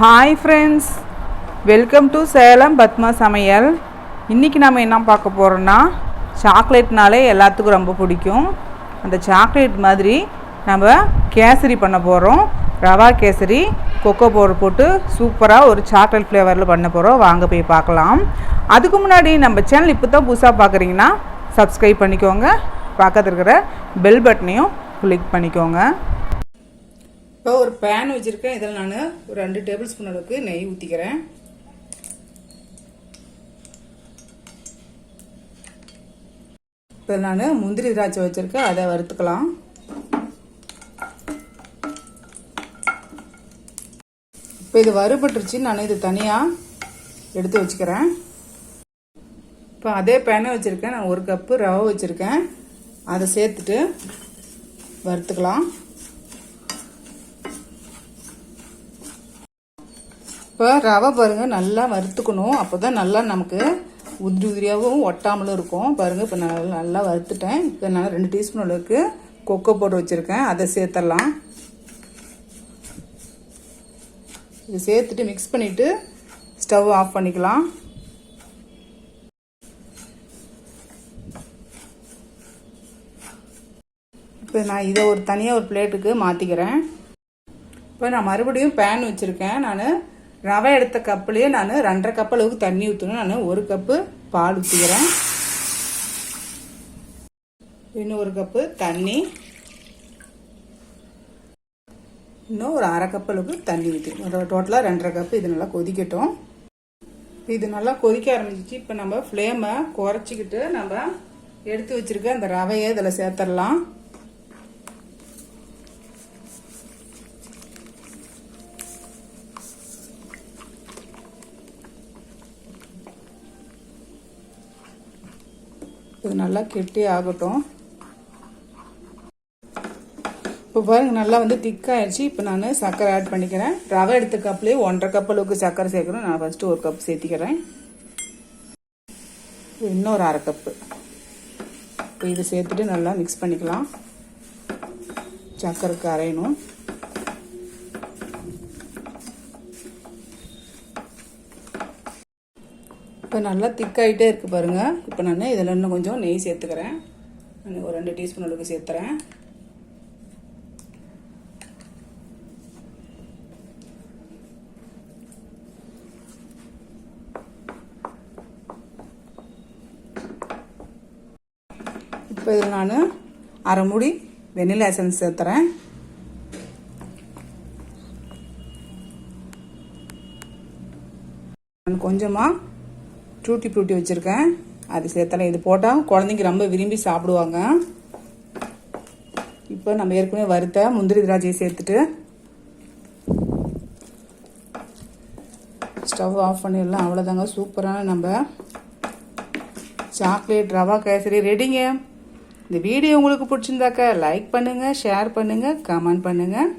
Hi friends welcome to Salem Padma சமையல் இன்றைக்கி நம்ம என்ன பார்க்க போகிறோன்னா சாக்லேட்னாலே எல்லாத்துக்கும் ரொம்ப பிடிக்கும். அந்த சாக்லேட் மாதிரி நம்ம கேசரி பண்ண போகிறோம் ரவா கேசரி கொக்கோ பவுடர் போட்டு சூப்பராக ஒரு சாக்லேட் ஃப்ளேவரில் பண்ண போகிறோம் வாங்க போய் பார்க்கலாம். அதுக்கு முன்னாடி நம்ம சேனல் இப்போ தான் புதுசாக பார்க்குறீங்கன்னா சப்ஸ்கிரைப் பண்ணிக்கோங்க. பக்கத்தில் இருக்கிற பெல் பட்டனையும் கிளிக் பண்ணிக்கோங்க. இப்போ ஒரு பேன் வச்சுருக்கேன். இதில் நான் ஒரு ரெண்டு டேபிள் ஸ்பூன் அளவுக்கு நெய் ஊற்றிக்கிறேன் இப்போ நான் முந்திரி திராட்சை வச்சுருக்கேன். அதை வறுத்துக்கலாம். இப்போ இது வறுபட்டுருச்சு நான் இது தனியாக எடுத்து வச்சுக்கிறேன். இப்போ அதே பேனை வச்சுருக்கேன். நான் ஒரு கப்பு ரவை வச்சுருக்கேன். அதை சேர்த்துட்டு வறுத்துக்கலாம். இப்போ ரவை பாருங்கள் நல்லா வறுத்துக்கணும். அப்போ தான் நல்லா நமக்கு உதிரி உதிரியாகவும் ஒட்டாமலும் இருக்கும். பாருங்கள் இப்போ நான் நல்லா வறுத்துட்டேன். இப்போ நான் ரெண்டு டீஸ்பூன் அளவுக்கு கொக்கோ பவுடர் வச்சுருக்கேன். அதை சேர்த்துடலாம் இது சேர்த்துட்டு மிக்ஸ் பண்ணிவிட்டு ஸ்டவ் ஆஃப் பண்ணிக்கலாம். இப்போ நான் இதை ஒரு தனியாக ஒரு பிளேட்டுக்கு மாற்றிக்கிறேன் இப்போ நான் மறுபடியும் பேன் வச்சுருக்கேன். நான் ரவை எடுத்த கப்புலேயே நான் ரெண்டரை கப் அளவுக்கு தண்ணி ஊற்றணும் நான் ஒரு கப்பு பால் ஊற்றிக்கிறேன் இன்னும் ஒரு கப்பு தண்ணி. இன்னும் ஒரு அரை கப் அளவுக்கு தண்ணி ஊற்றி டோட்டலாக ரெண்டரை கப்பு இது நல்லா கொதிக்கட்டும். இது நல்லா கொதிக்க ஆரம்பிச்சிச்சு. இப்போ நம்ம ஃப்ளேமை குறைச்சிக்கிட்டு நம்ம எடுத்து வச்சிருக்க அந்த ரவையை இதில் சேர்த்துடலாம். இது நல்லா கெட்டி ஆகட்டும். இப்போ பாருங்க நல்லா வந்து திக்காயிடுச்சு இப்போ நான் சர்க்கரை ஆட் பண்ணிக்கிறேன். ரவை எடுத்த கப்லேயே ஒன்றரை கப் அளவுக்கு சர்க்கரை சேர்க்கணும். நான் ஃபஸ்ட்டு ஒரு கப் சேர்த்திக்கிறேன். இன்னொரு அரை கப்பு இப்போ இது சேர்த்துட்டு நல்லா மிக்ஸ் பண்ணிக்கலாம். சர்க்கரைக்கு அரையணும். இப்போ நல்லா திக்காகிட்டே இருக்குது பாருங்கள் இப்போ நான் இதில் இன்னும் கொஞ்சம் நெய் சேர்த்துக்கிறேன். நான் ஒரு ரெண்டு டீஸ்பூன் அளவுக்கு சேர்த்துறேன். இப்போ இதில் நான் அரை மூடி வெனிலா எசன்ஸ் சேர்த்துறேன். கொஞ்சமாக டூட்டி ஃப்ரூட்டி வச்சுருக்கேன். அது சேர்த்தலாம் இது போட்டால் குழந்தைங்க ரொம்ப விரும்பி சாப்பிடுவாங்க. இப்போ நம்ம ஏற்கனவே வறுத்த முந்திரி திராட்சையை சேர்த்துட்டு ஸ்டவ் ஆஃப் பண்ணிடலாம். அவ்வளோதாங்க சூப்பரான நம்ம சாக்லேட் ரவா கேசரி ரெடிங்க. இந்த வீடியோ உங்களுக்கு பிடிச்சிருந்தாக்கா லைக் பண்ணுங்கள் ஷேர் பண்ணுங்கள் கமெண்ட் பண்ணுங்கள்